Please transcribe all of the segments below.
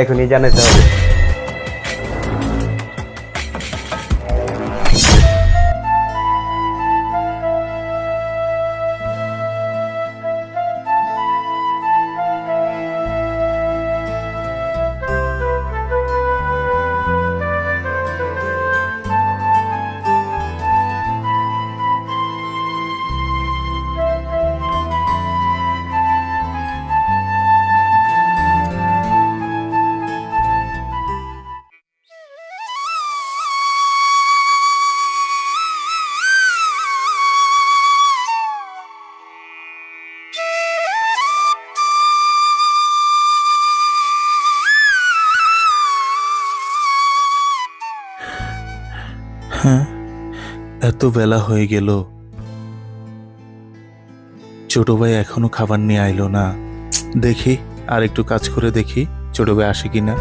এখনই জানাতে হবে। এত বেলা হয়ে গেল। ছোট ভাই এখনও খাবার নিয়ে আইলো না। দেখি আর একটু কাজ করে দেখি ছোট ভাই আসে কিনা।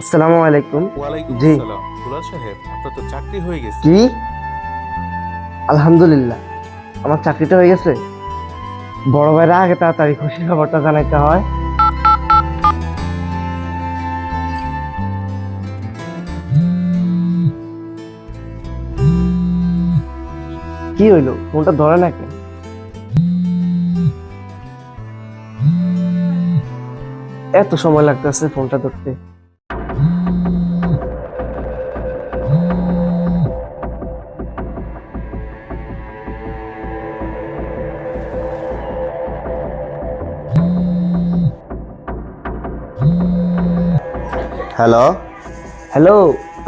আসসালামু আলাইকুম। ওয়ালাইকুম জি। দুলাল সাহেব আপনার তো চাকরি হয়ে গেছে। কি? আলহামদুলিল্লাহ। আমার চাকরিটা হয়ে গেছে। বড় ভাইরা আগে তাড়াতাড়ি খুশি খবরটা জানাইতে হয়। কি হইল? ফোনটা ধরে না কেন এত সময় লাগতেছে ফোনটা ধরতে। হ্যালো? হ্যালো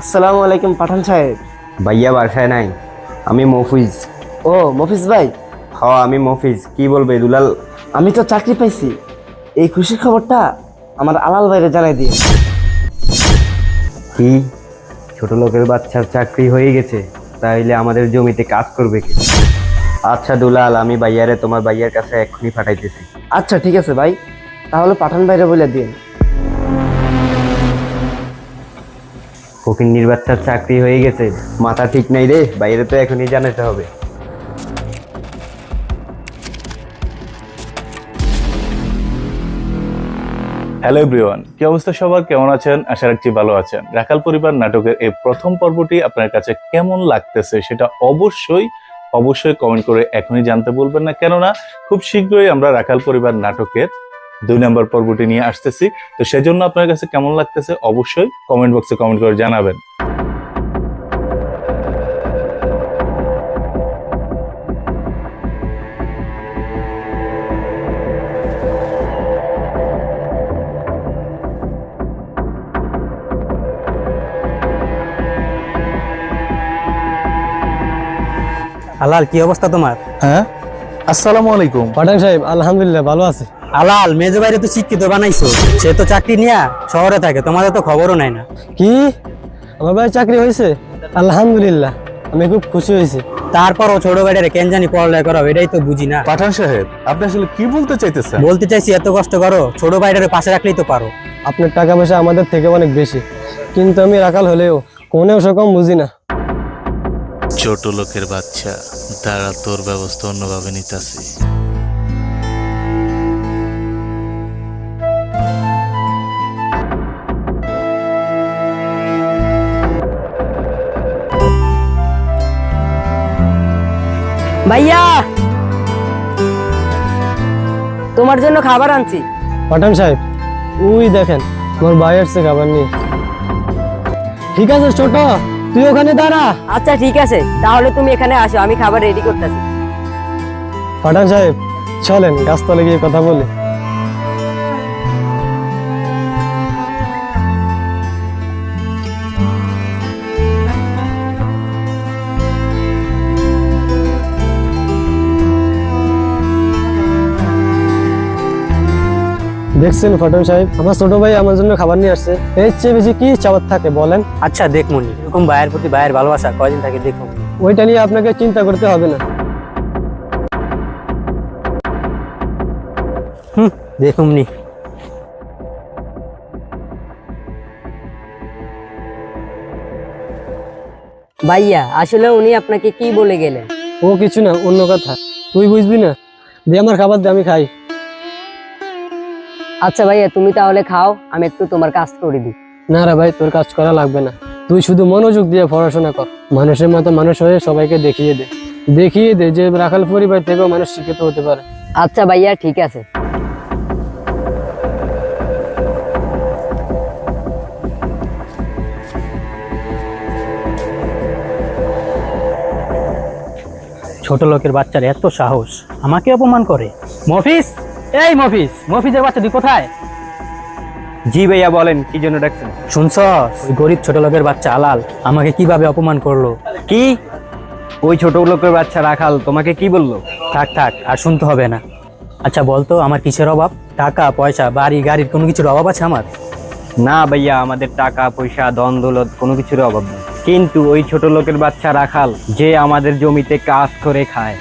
আসসালামু আলাইকুম পাঠান সাহেব। ভাইয়া বাসায় নাই। আমি মফিজ। ও মফিজ ভাই? হ আমি মফিজ। কি বলবে দুলাল? আমি তো চাকরি পাইছি। এই খুশির খবরটা আমার আলাল বাইরে জানাই দিয়ে কি? ছোট লোকের বাচ্চার চাকরি হয়ে গেছে তাইলে আমাদের জমিতে কাজ করবে কি? আচ্ছা দুলাল আমি ভাইয়ারে তোমার ভাইয়ার কাছে এক্ষুনি পাঠাইতেছি। আচ্ছা ঠিক আছে ভাই। তাহলে পাঠান বাইরে বলে দিন ফকিন্নির বাচ্চার চাকরি হয়ে গেছে মাথা ঠিক নাই রে বাইরে তো এখনই জানাতে হবে। হ্যালো এভরিওয়ান কি অবস্থা সবার? কেমন আছেন? আশা রাখছি ভালো আছেন। রাখাল পরিবার নাটকের এই প্রথম পর্বটি আপনার কাছে কেমন লাগতেছে সেটা অবশ্যই অবশ্যই কমেন্ট করে এখনই জানতে বলবেন না। কেননা, খুব শীঘ্রই আমরা রাখাল পরিবার নাটকের দুই নম্বর পর্বটি নিয়ে আসতেছি। তো সেজন্য আপনার কাছে কেমন লাগতেছে অবশ্যই কমেন্ট বক্সে কমেন্ট করে জানাবেন। আলাল কি অবস্থা তোমার? হ্যাঁ? আসসালামু আলাইকুম। পাঠান সাহেব আলহামদুলিল্লাহ ভালো আছে। আলাল মেজো বাইরে তো শিক্ষিত বানাইছো। সে তো চাকরি নিয়া শহরে থাকে তোমাদের তো খবরও নাই না। কি? আমার ভাই চাকরি হয়েছে? আলহামদুলিল্লাহ আমি খুব খুশি হয়েছি। তারপরও ছোট বাইরে কেন জানি পড়ালেখা করো এটাই তো বুঝি না। পাঠান সাহেব আপনি আসলে কি বলতে চাইতেছেন? বলতে চাইছি এত কষ্ট করো ছোট বাইরের পাশে রাখলেই তো পারো। আপনার টাকা পয়সা আমাদের থেকে অনেক বেশি। কিন্তু আমি রাখাল হলেও কোনেও সেরকম বুঝি না। ছোট লোকের বাচ্চা তারা তোর ব্যবস্থা অন্যভাবে নিতেছি। ভাইয়া! তোমার জন্য খাবার আনছি। পাঠান সাহেব উই দেখেন আমার ভাই আসছে খাবার নিয়ে। ঠিক আছে ছোট। তুই ওখানে দাঁড়া। আচ্ছা ঠিক আছে। তাহলে তুমি এখানে আসো আমি খাবার রেডি করতেছি। পাঠান সাহেব চলেন গাছতলে গিয়ে কথা বলি। দেখছেন ফটন সাহেব? আমার ছোট ভাই আমার জন্য খাবার নিয়ে আসছে। এর চেয়ে বেশি কি চাওয়ার থাকে বলেন? আচ্ছা দেখমনি এরকম ভাইয়ের প্রতি ভাইয়ের ভালোবাসা কয়দিন থাকে দেখুন ওইটা নিয়ে আপনাকে চিন্তা করতে হবে না। হুম দেখুমনি ভাইয়া আসলে উনি আপনাকে কি বলে গেলেন? ও কিছু না অন্য কথা। তুই বুঝবি না? দে আমার খাবার দে আমি খাই। আচ্ছা ভাইয়া তুমি তাহলে খাও আমি একটু তোমার কাজ করে দিই। না রে ভাই তোর কাজ করা লাগবে না। তুই শুধু মনোযোগ দিয়ে পড়াশোনা কর। মানুষের মতো মানুষ হয়ে সবাইকে দেখিয়ে দে। দেখিয়ে দে যে রাখাল পরিবার থেকেও মানুষ শিক্ষিত হতে পারে। আচ্ছা ভাইয়া ঠিক আছে। ছোট লোকের বাচ্চার এত সাহস আমাকে অপমান করে। মফিস! এই মফিস মফিসের বাচ্চা তুই কোথায়? জি ভাইয়া বলেন কি জন্য ডাকছেন? শুনছ ওই গরিব ছোট লোকের বাচ্চা আলাল আমাকে কীভাবে অপমান করল? কি? ওই ছোট লোকের বাচ্চা রাখাল তোমাকে কি বলল? থাক থাক আর শুনতে হবে না। আচ্ছা বলতো আমার কিসের অভাব? টাকা পয়সা বাড়ি গাড়ির কোনো কিছুর অভাব আছে আমার? না ভাইয়া আমাদের টাকা পয়সা ধন দৌলত কোনো কিছুর অভাব নেই। কিন্তু ওই ছোট লোকের বাচ্চা রাখাল যে আমাদের জমিতে কাজ করে খায়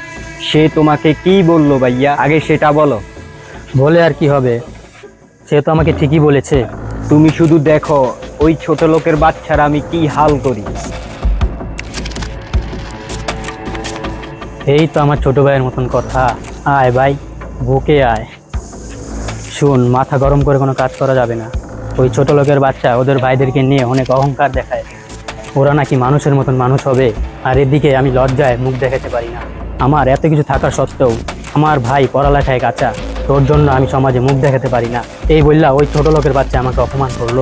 সে তোমাকে কি বলল ভাইয়া? আগে সেটা বলো। বলে আর কি হবে? সে তো আমাকে ঠিকই বলেছে। তুমি শুধু দেখো, ওই ছোট লোকের বাচ্চারা আমি কি হাল করি। এই তো আমার ছোট ভাইয়ের মতন কথা। আয় ভাই, বুকে আয়। শুন, মাথা গরম করে কোনো কাজ করা যাবে না। ওই ছোট লোকের বাচ্চা ওদের ভাইদেরকে নিয়ে অনেক অহংকার দেখায়। ওরা নাকি মানুষের মতন মানুষ হবে। আর এদিকে আমি লজ্জায় মুখ দেখাতে পারি না। আমার এত কিছু থাকা সত্ত্বেও আমার ভাই পড়ালেখায় কাঁচা। তোর জন্য আমি সমাজে মুখ দেখাতে পারি না। এই বললা ওই ছোট লোকের বাচ্চা আমাকে অপমান করল।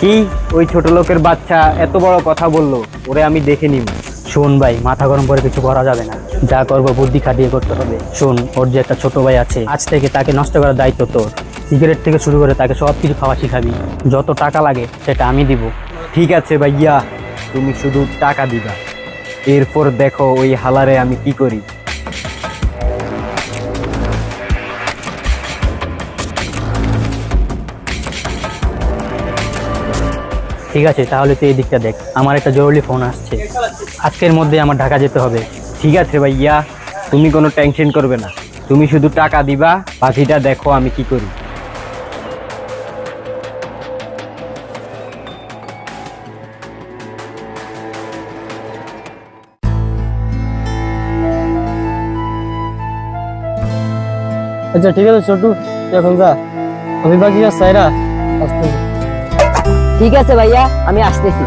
কি? ওই ছোট লোকের বাচ্চা এত বড় কথা বলল? ওরে আমি দেখে নিব। শোন ভাই, মাথা গরম করে কিছু করা যাবে না। যা করব বুদ্ধি খাটিয়ে করতে হবে। শোন, ওর যে একটা ছোট ভাই আছে, আজ থেকে তাকে নষ্ট করার দায়িত্ব তোর। সিগারেট থেকে শুরু করে তাকে সব কিছু খাওয়া শিখাবি। যত টাকা লাগে, সেটা আমি দিব। ঠিক আছে ভাইয়া, তুমি শুধু টাকা দিবা। এরপর দেখো ওই হালারে আমি কি করি। ঠিক আছে, তাহলে তুই এই দিকটা দেখ। আমার একটা জরুরি ফোন আসছে। আজকের মধ্যে আমার ঢাকা যেতে হবে। ঠিক আছে ভাইয়া, তুমি কোনো টেনশন করবে না। তুমি শুধু টাকা দিবা, বাকিটা দেখো আমি কি করি। আচ্ছা ঠিক আছে, ছোটু এখন যা। আমি চাইরা আসতেছি। ঠিক আছে ভাইয়া আমি আসতেছি।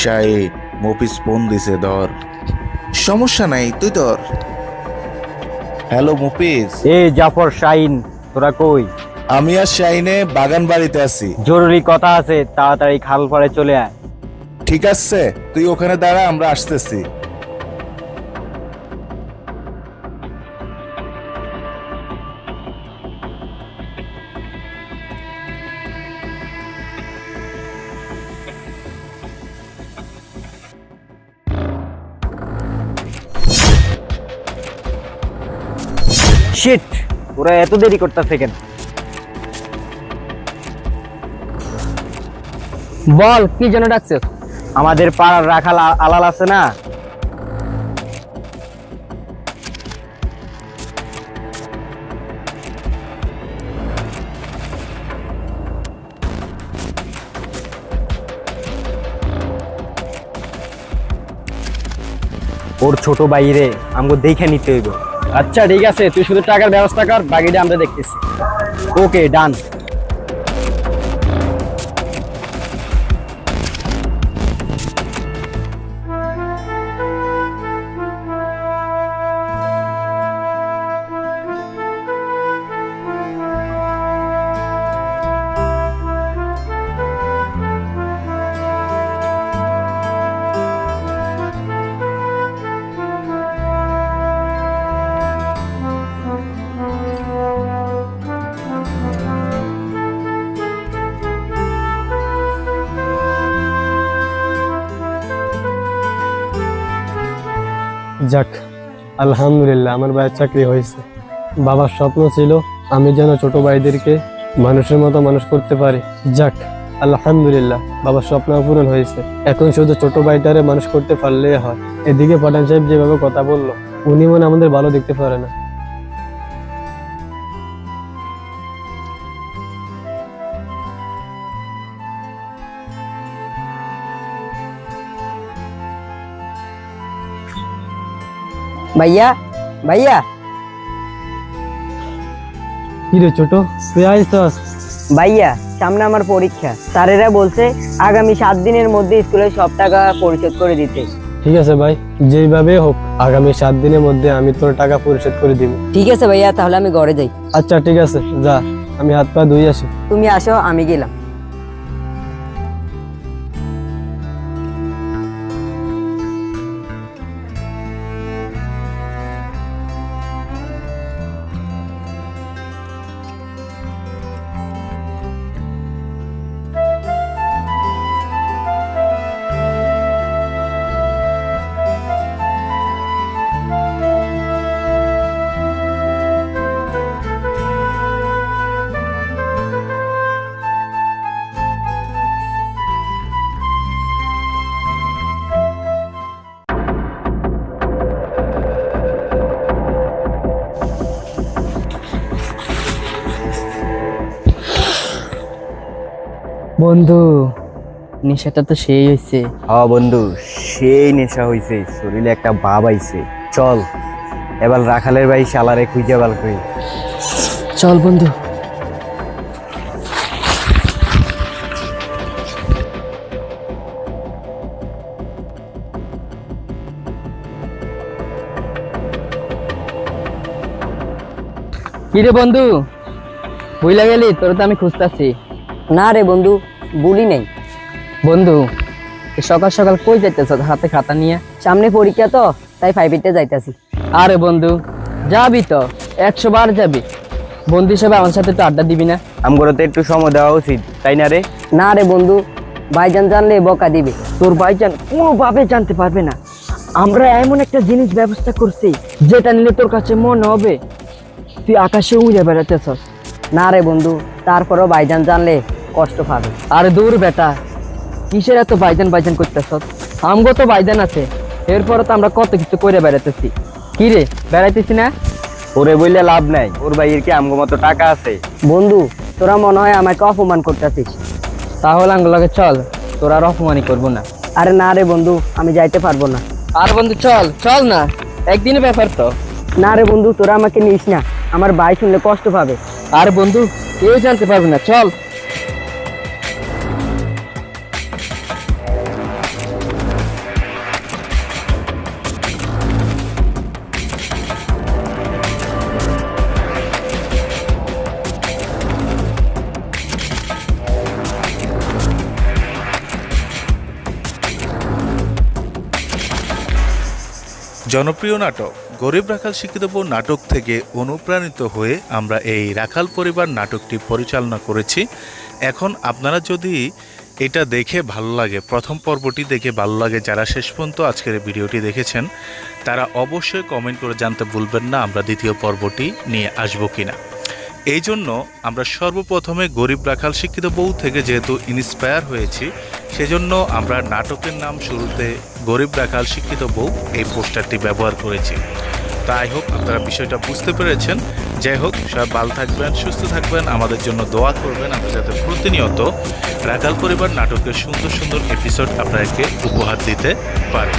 শাইট মফিস ফোন দিছে ধর। সমস্যা নাই তুই ধর। হ্যালো মুপিস এ জাফর শাইন তোরা কই? আমি আর শাইনে বাগান বাড়িতে আছি। জরুরি কথা আছে তাড়াতাড়ি খাল পাড়ে চলে আয়। ঠিক আছে তুই ওখানে দাঁড়া আমরা আসতেছি। শিট ওরা এত দেরি করতেছে কেন? বল, কি জন্য ডাকছো? আমাদের পাড়ার রাখাল আলাল আছে না? ওর ছোট বাইরে আমাকে দেখে নিতে হইব। আচ্ছা ঠিক আছে, তুই শুধু টাকার ব্যবস্থা কর, বাকিটা আমরা দেখতেছি। ওকে, ডান। যাক, আলহামদুলিল্লাহ, আমার ভাইয়ের চাকরি হয়েছে। বাবার স্বপ্ন ছিল আমি যেন ছোট ভাইদেরকে মানুষের মতো মানুষ করতে পারি। যাক, আলহামদুলিল্লাহ, বাবার স্বপ্ন পূরণ হয়েছে। এখন শুধু ছোট ভাইটারে মানুষ করতে পারলেই হয়। এদিকে পাঠান সাহেব যেভাবে কথা বলল, উনি মনে আমাদের ভালো দেখতে পারে না। ভাইয়া ভাইয়া। কি রে ছোট তুই ভাইয়া সামনে আমার পরীক্ষা। স্যারেরা বলছে আগামী সাত দিনের মধ্যে স্কুলের সব টাকা পরিশোধ করে দিতে। ঠিক আছে ভাই যেভাবে হোক আগামী সাত দিনের মধ্যে আমি তোর টাকা পরিশোধ করে দিব। ঠিক আছে ভাইয়া তাহলে আমি ঘরে যাই। আচ্ছা ঠিক আছে যা আমি হাত পা ধুই আসি। তুমি আসো আমি গেলাম। বন্ধু নেশাটা তো সেই হয়েছে হ্যাঁ বন্ধু সেই নেশা হইছে শরীরে একটা ভাব আইছে। চল এবার রাখালের ভাই শালারে খুঁজে বাল করি। চল বন্ধু। কিরে বন্ধু বুঝলা গেলি? তোর তো আমি খুঁজতাছি। না রে বন্ধু বলি নেই। বন্ধু সকাল সকাল কই যাইতেছ হাতে খাতা নিয়ে? সামনে পরীক্ষা তো তাই ফাইভেতে যাইতাছি। আরে বন্ধু যাবি তো একশো বার যাবি। বন্ধু হিসেবে আমার সাথে তো আড্ডা দিবি না। আমগরো তো একটু সময় দেওয়া উচিত তাই না রে? না রে বন্ধু ভাইজান জানলে বকা দিবে। তোর ভাইজান কোনোভাবে জানতে পারবে না। আমরা এমন একটা জিনিস ব্যবস্থা করছি যেটা নিলে তোর কাছে মনে হবে। তুই আকাশে উড়ে বেড়াতেছস না রে বন্ধু তারপরও ভাইজান জানলে কষ্ট পাবে। আরে দূর বেটা কিসের এত বাইজান বাইজান করতেছস আমগো তো বাইজান আছে এরপরে তো আমরা কত কিছু করে বেড়াতেছি কি রে বেড়াইতেছি না? ওরে বললে লাভ নাই ওর ভাইয়ের কি আমগো মতো টাকা আছে? বন্ধু তোরা মনে হয় আমাকে অপমান করতেছিস। তাহলে আঙ্গুলাকে চল তোর আর অপমানই করব না। আরে না রে বন্ধু আমি যাইতে পারব না। আর বন্ধু চল চল না একদিনের ব্যাপার তো। না রে বন্ধু তোরা আমাকে নিস না আমার ভাই শুনলে কষ্ট পাবে। আর বন্ধু কেউ জানতে পারবে না চল। জনপ্রিয় নাটক, গরিব রাখাল শিক্ষিত বউ নাটক থেকে অনুপ্রাণিত হয়ে আমরা এই রাখাল পরিবার নাটকটি পরিচালনা করেছি। এখন আপনারা যদি এটা দেখে ভালো লাগে, প্রথম পর্বটি দেখে ভালো লাগে, যারা শেষ পর্যন্ত আজকের ভিডিওটি দেখেছেন, তারা অবশ্যই কমেন্ট করে জানতে ভুলবেন না আমরা দ্বিতীয় পর্বটি নিয়ে আসব কিনা। এই জন্য আমরা সর্বপ্রথমে গরিব রাখাল শিক্ষিত বউ থেকে যেহেতু ইন্সপায়ার হয়েছি সেজন্য আমরা নাটকের নাম শুরুতে গরিব রাখাল শিক্ষিত বউ এই পোস্টারটি ব্যবহার করেছি। তাই হোক, আপনারা বিষয়টা বুঝতে পেরেছেন। যাই হোক সব ভালো থাকবেন, সুস্থ থাকবেন, আমাদের জন্য দোয়া করবেন। আমরা যাতে প্রতিনিয়ত রাখাল পরিবার নাটকের সুন্দর সুন্দর এপিসোড আপনাদেরকে উপহার দিতে পারি।